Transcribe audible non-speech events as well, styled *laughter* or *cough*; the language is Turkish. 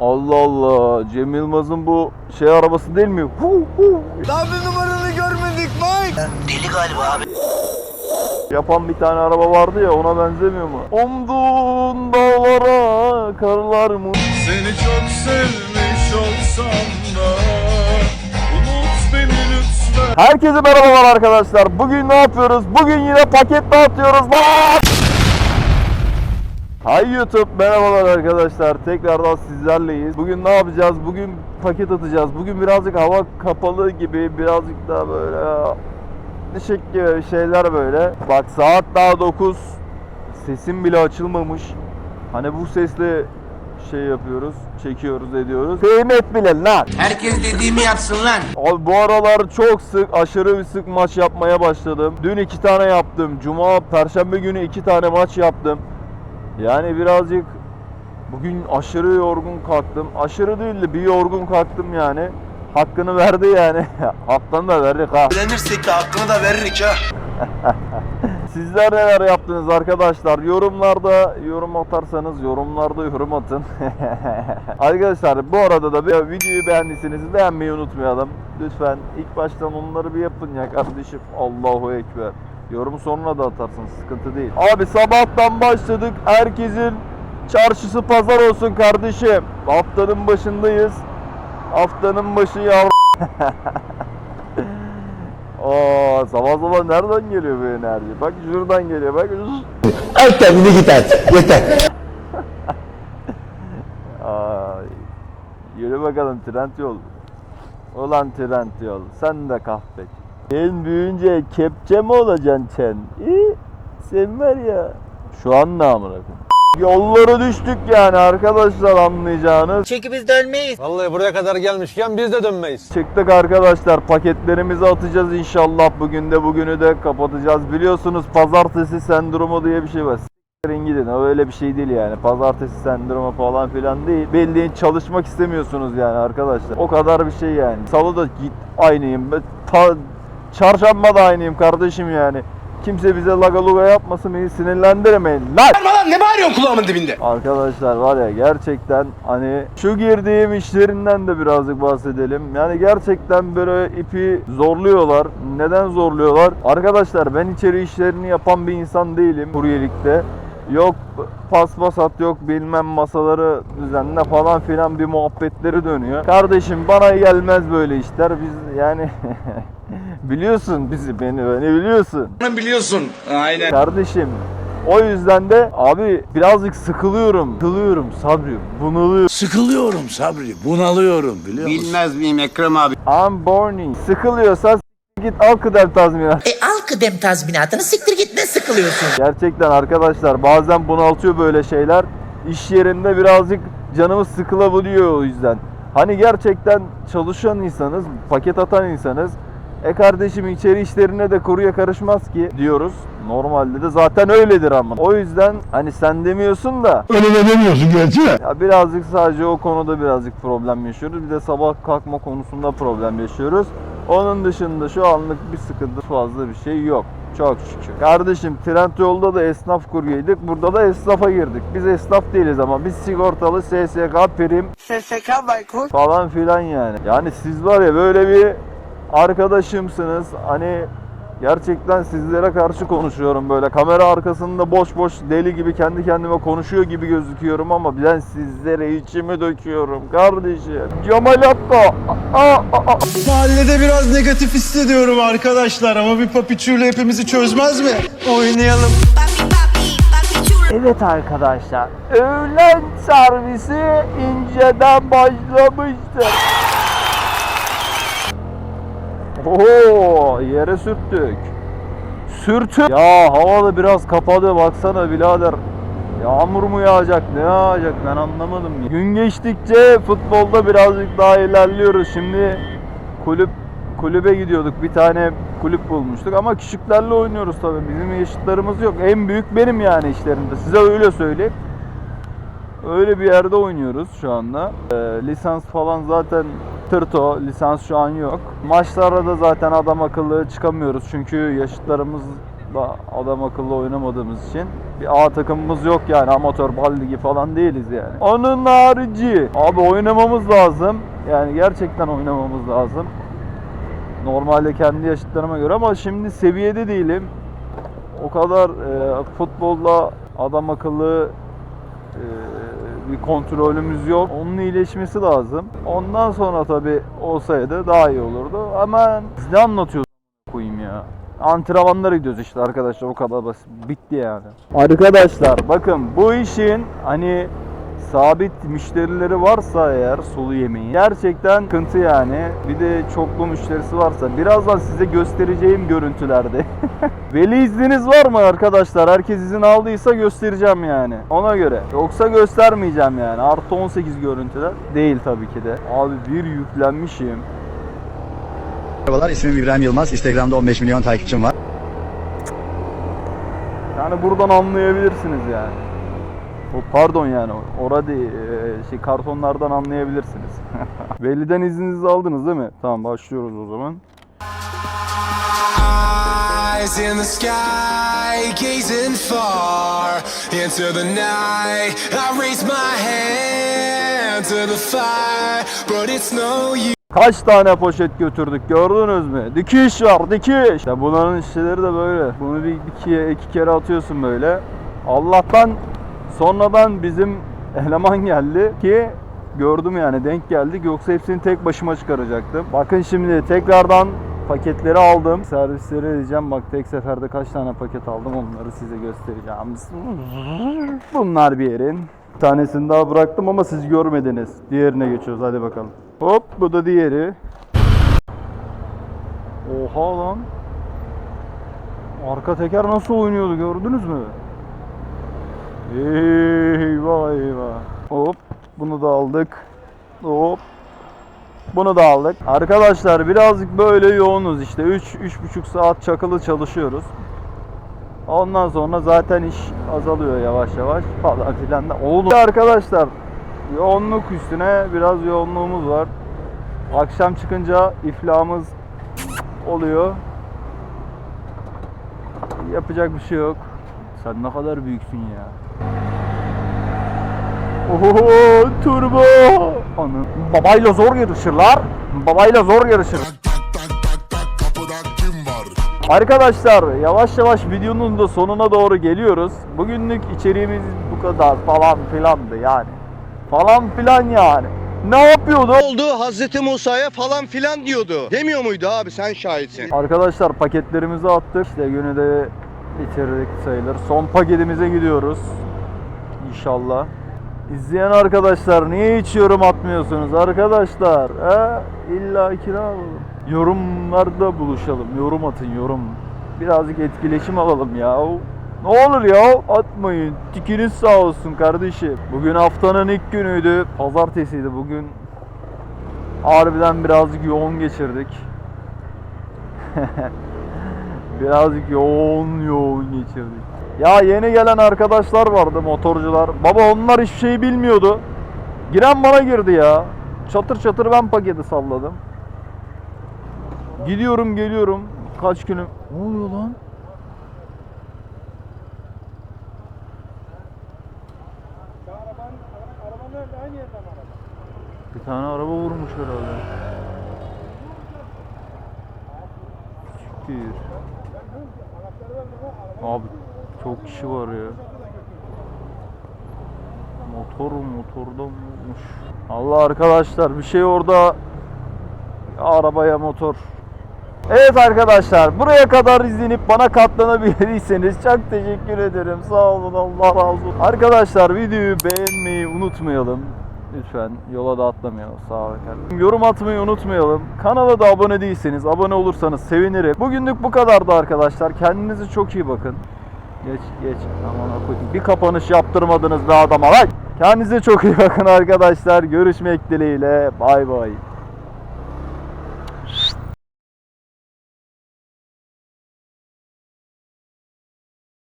Allah Allah. Cem Yılmaz'ın bu şey arabası değil mi? Hu hu. Daha bir numaranı görmedik Mike. Deli galiba abi. Yapan bir tane araba vardı ya ona benzemiyor mu? Umduğun dağlara karlar mı? Seni çok sevmiş olsam da Unut beni lütfen Herkese merhabalar arkadaşlar. Bugün ne yapıyoruz? Bugün yine paket dağıtıyoruz. Lan! Hay YouTube merhabalar arkadaşlar. Tekrardan sizlerleyiz. Bugün ne yapacağız? Bugün paket atacağız. Bugün birazcık hava kapalı gibi, birazcık daha böyle ışık gibi şeyler böyle. Bak saat daha 9. Sesim bile açılmamış. Hani bu sesle şey yapıyoruz, çekiyoruz, ediyoruz. Kıymet bile lan. Herkes dediğimi yapsın lan. Abi bu aralar çok sık, aşırı bir sık maç yapmaya başladım. Dün iki tane yaptım. Cuma, perşembe günü iki tane maç yaptım. Yani birazcık bugün aşırı yorgun kalktım. Aşırı değil de bir yorgun kalktım yani. Hakkını verdi yani. *laughs* Hakkını da verdik ha. Öğrenirsek de hakkını da veririk ha. *laughs* Sizler neler yaptınız arkadaşlar? Yorumlarda yorum atarsanız yorumlarda yorum atın. *laughs* arkadaşlar bu arada da videoyu beğendiyseniz beğenmeyi unutmayalım. Lütfen ilk baştan onları bir yapın ya kardeşim. Allahu Ekber. Yorum sonuna da atarsınız sıkıntı değil. Abi sabahtan başladık. Herkesin çarşısı pazar olsun kardeşim. Haftanın başındayız. Haftanın başı yavrum. *laughs* Oo, sabah sabah nereden geliyor bu enerji? Bak şuradan geliyor bak. Al kendini git artık. Yeter. *laughs* Ay. Yürü bakalım trend yol. Ulan trend yol. Sen de kahpe. Sen büyüyünce kepçe mi olacaksın sen? İyi. Sen var ya. Şu an ne amına koyayım? Yollara düştük yani arkadaşlar anlayacağınız. Çünkü biz dönmeyiz. Vallahi buraya kadar gelmişken biz de dönmeyiz. Çıktık arkadaşlar paketlerimizi atacağız inşallah bugün de bugünü de kapatacağız. Biliyorsunuz pazartesi sendromu diye bir şey var. S**erin gidin o öyle bir şey değil yani. Pazartesi sendromu falan filan değil. Bildiğin çalışmak istemiyorsunuz yani arkadaşlar. O kadar bir şey yani. Salı da git aynıyım. Ta, çarşamba da aynıyım kardeşim yani. Kimse bize lagaluga yapmasın beni sinirlendirmeyin lan. Lan ne bağırıyorsun kulağımın dibinde? Arkadaşlar var ya gerçekten hani şu girdiğim işlerinden de birazcık bahsedelim. Yani gerçekten böyle ipi zorluyorlar. Neden zorluyorlar? Arkadaşlar ben içeri işlerini yapan bir insan değilim kuryelikte. Yok paspas at yok bilmem masaları düzenle falan filan bir muhabbetleri dönüyor. Kardeşim bana gelmez böyle işler. Biz yani *laughs* biliyorsun bizi beni beni biliyorsun. Biliyorsun. Aynen. Kardeşim o yüzden de abi birazcık sıkılıyorum. Sıkılıyorum Sabri. Bunalıyorum. Sıkılıyorum Sabri. Bunalıyorum biliyor musun? Bilmez miyim Ekrem abi? I'm burning. Sıkılıyorsan s- git al kıdem tazminat. E al kıdem tazminatını siktir git ne sıkılıyorsun? Gerçekten arkadaşlar bazen bunaltıyor böyle şeyler. İş yerinde birazcık canımız sıkılabiliyor o yüzden. Hani gerçekten çalışan insanız, paket atan insanız. E kardeşim içeri işlerine de kuruya karışmaz ki diyoruz. Normalde de zaten öyledir ama. O yüzden hani sen demiyorsun da Öyle de demiyorsun gerçi de. Ya birazcık sadece o konuda birazcık problem yaşıyoruz. Bir de sabah kalkma konusunda problem yaşıyoruz. Onun dışında şu anlık bir sıkıntı fazla bir şey yok. Çok şükür. Kardeşim Trendyol'da da esnaf kuryeydik. Burada da esnafa girdik. Biz esnaf değiliz ama biz sigortalı SSK prim SSK Baykur. falan filan yani. Yani siz var ya böyle bir arkadaşımsınız. Hani gerçekten sizlere karşı konuşuyorum böyle. Kamera arkasında boş boş deli gibi kendi kendime konuşuyor gibi gözüküyorum ama ben sizlere içimi döküyorum kardeşim. Aa. Mahallede biraz negatif hissediyorum arkadaşlar ama bir papiçuyla hepimizi çözmez mi? Oynayalım. Evet arkadaşlar. Öğlen servisi inceden başlamıştır. Oo, yere sürttük. Sürtün. Ya hava da biraz kapadı baksana birader. Yağmur mu yağacak ne yağacak ben anlamadım. Gün geçtikçe futbolda birazcık daha ilerliyoruz. Şimdi kulüp kulübe gidiyorduk. Bir tane kulüp bulmuştuk ama küçüklerle oynuyoruz tabii. Bizim yaşıtlarımız yok. En büyük benim yani işlerinde. Size öyle söyleyeyim. Öyle bir yerde oynuyoruz şu anda. Ee, lisans falan zaten tırto. Lisans şu an yok. Maçlara da zaten adam akıllı çıkamıyoruz. Çünkü yaşıtlarımız futbolda adam akıllı oynamadığımız için bir A takımımız yok yani amatör bal ligi falan değiliz yani. Onun harici abi oynamamız lazım. Yani gerçekten oynamamız lazım. Normalde kendi yaşıtlarıma göre ama şimdi seviyede değilim. O kadar e, futbolda adam akıllı e, bir kontrolümüz yok. Onun iyileşmesi lazım. Ondan sonra tabi olsaydı daha iyi olurdu. Ama biz ne anlatıyoruz koyayım ya. Antrenmanlara gidiyoruz işte arkadaşlar o kadar basit. Bitti yani. Arkadaşlar bakın bu işin hani sabit müşterileri varsa eğer sulu yemeği gerçekten sıkıntı yani. Bir de çoklu müşterisi varsa birazdan size göstereceğim görüntülerde. *laughs* Veli izniniz var mı arkadaşlar? Herkes izin aldıysa göstereceğim yani. Ona göre. Yoksa göstermeyeceğim yani. Artı 18 görüntüler. Değil tabii ki de. Abi bir yüklenmişim. Merhabalar ismim İbrahim Yılmaz. Instagram'da 15 milyon takipçim var. Yani buradan anlayabilirsiniz yani. O pardon yani orada değil, e, şey kartonlardan anlayabilirsiniz. *laughs* Veli'den izninizi aldınız değil mi? Tamam başlıyoruz o zaman. Eyes in the sky, gazing far into the night. I raise my hand to the fire, but it's no use. Kaç tane poşet götürdük gördünüz mü? Dikiş var dikiş. Ya bunların işleri de böyle. Bunu bir iki, iki kere atıyorsun böyle. Allah'tan sonradan bizim eleman geldi ki gördüm yani denk geldik. Yoksa hepsini tek başıma çıkaracaktım. Bakın şimdi tekrardan paketleri aldım. Servisleri edeceğim. Bak tek seferde kaç tane paket aldım onları size göstereceğim. Bunlar bir yerin. Bir tanesini daha bıraktım ama siz görmediniz. Diğerine geçiyoruz hadi bakalım. Hop bu da diğeri. Oha lan. Arka teker nasıl oynuyordu gördünüz mü? Eyvah eyvah. Hop bunu da aldık. Hop. Bunu da aldık. Arkadaşlar birazcık böyle yoğunuz işte. 3 3,5 saat çakılı çalışıyoruz. Ondan sonra zaten iş azalıyor yavaş yavaş falan filan da. Oğlum arkadaşlar yoğunluk üstüne biraz yoğunluğumuz var. Akşam çıkınca iflahımız oluyor. Yapacak bir şey yok. Sen ne kadar büyüksün ya. Oho turbo. Anı. Babayla zor yarışırlar. Babayla zor yarışır. Arkadaşlar yavaş yavaş videonun da sonuna doğru geliyoruz. Bugünlük içeriğimiz bu kadar falan filandı yani. Falan filan yani. Ne yapıyordu? oldu Hazreti Musa'ya falan filan diyordu. Demiyor muydu abi sen şahitsin. Arkadaşlar paketlerimizi attık. İşte günü de bitirdik sayılır. Son paketimize gidiyoruz. İnşallah. İzleyen arkadaşlar niye hiç yorum atmıyorsunuz arkadaşlar? He? İlla kira alalım. Yorumlarda buluşalım. Yorum atın yorum. Birazcık etkileşim alalım ya. Ne olur ya atmayın. Tikiniz sağ olsun kardeşim. Bugün haftanın ilk günüydü. Pazartesiydi bugün. Harbiden birazcık yoğun geçirdik. *laughs* Birazcık yoğun yoğun geçirdik. Ya yeni gelen arkadaşlar vardı motorcular. Baba onlar hiçbir şey bilmiyordu. Giren bana girdi ya. Çatır çatır ben paketi salladım. Gidiyorum geliyorum. Kaç günüm. Ne oluyor lan? Bir tane araba vurmuş herhalde. Siktir. Abi çok kişi var ya. Motor motorda vurmuş. Allah arkadaşlar bir şey orada arabaya motor. Evet arkadaşlar buraya kadar izlenip bana katlanabilirseniz çok teşekkür ederim. Sağ olun Allah razı olsun. Arkadaşlar videoyu beğenmeyi unutmayalım. Lütfen yola da atlamayalım. Sağ olun. Yorum atmayı unutmayalım. Kanala da abone değilseniz abone olursanız sevinirim. Bugünlük bu kadardı arkadaşlar. Kendinize çok iyi bakın. Geç geç. Aman koyayım. Bir kapanış yaptırmadınız be adama. Kendinize çok iyi bakın arkadaşlar. Görüşmek dileğiyle. Bay bay.